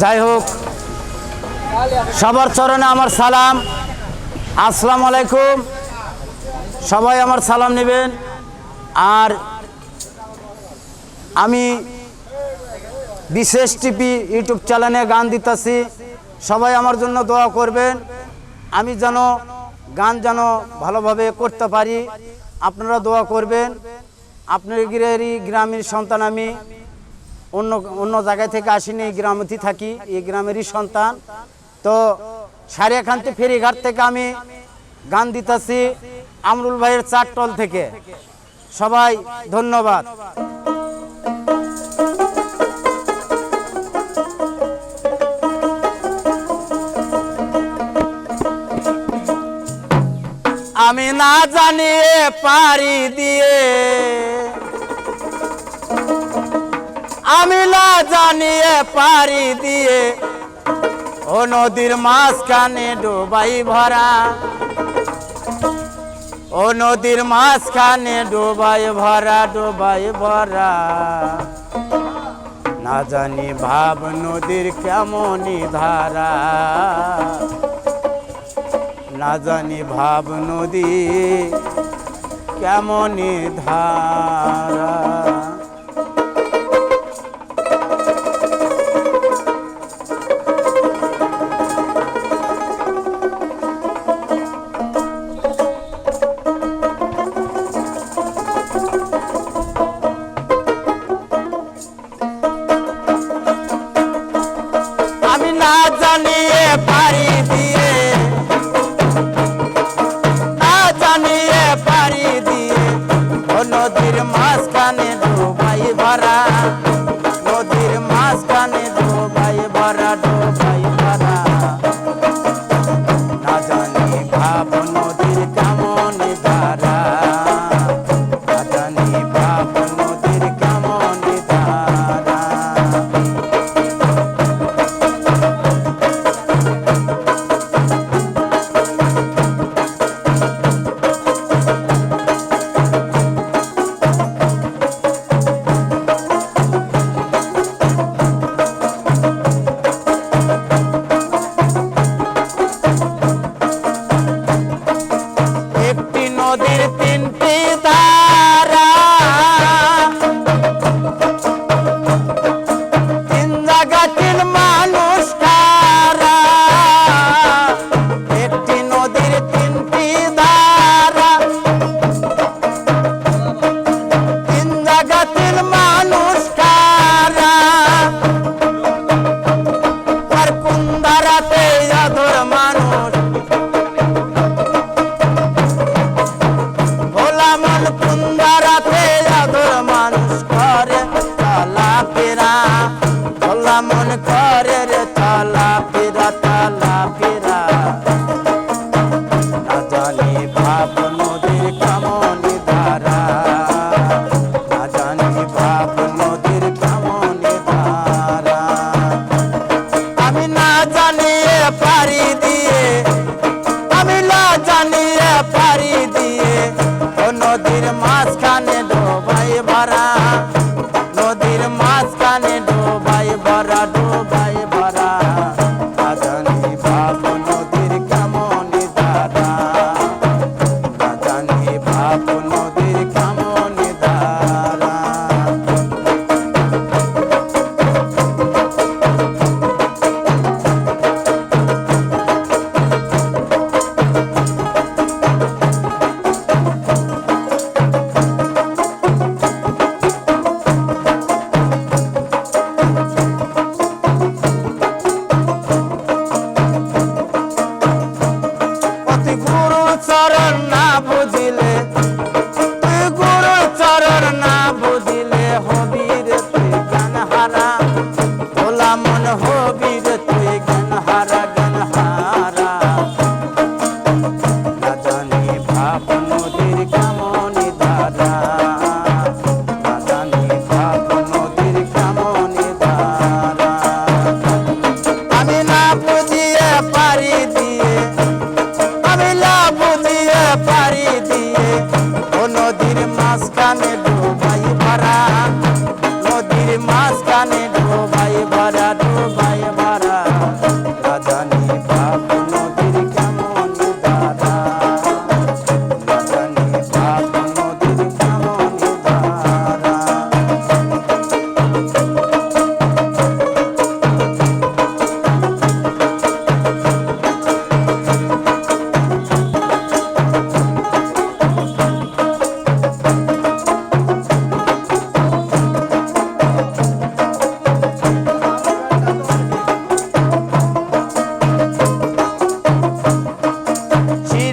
যাই হোক, সবার চরণে আমার সালাম। আসসালামু আলাইকুম। সবাই আমার সালাম নেবেন। আর আমি বিশেষ টিপি ইউটিউব চ্যানেলে গান দিতেছি। সবাই আমার জন্য দোয়া করবেন। আমি যেন গান যেন ভালোভাবে করতে পারি। আপনারা দোয়া করবেন। আপনার গ্রামের সন্তান আমি অন্য অন্য জায়গায় থেকে আসিনি, এই গ্রামেতেই থাকি, এই গ্রামেরই সন্তান। তো সারিয়াখান্তি ফেরিঘাট থেকে আমি গান দিতেছি আমরুল ভাইয়ের চারটল থেকে। সবাই ধন্যবাদ। আমি না জানিয়ে পারি দিয়ে আমি না জানিয়ে পারি দিয়ে ও নদীর মাঝখানে ডোবাই ভরা। ও নদীর মাঝখানে ডোবাই ভরা ডোবাই ভরা। না জানি ভাব নদীর কেমনই ধারা। না জানি ভাব নদী কেমনই ধারা। ও ফেরা না জানি ভাব নদীর কেমন ধারা। না জানি ভাব নদীর কেমন ধারা। আমি না দিয়ে, আমি না জানিয়ে পারি দিয়ে, ও নদীর মাঝখানে ডোবাই ভরা। নদীর মাঝখানে ডোবাই চরণ না বুঝিলে মাঝখানে ডোবাই ভরা ভাই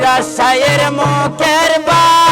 চিরাশায়ের মুখের বাণী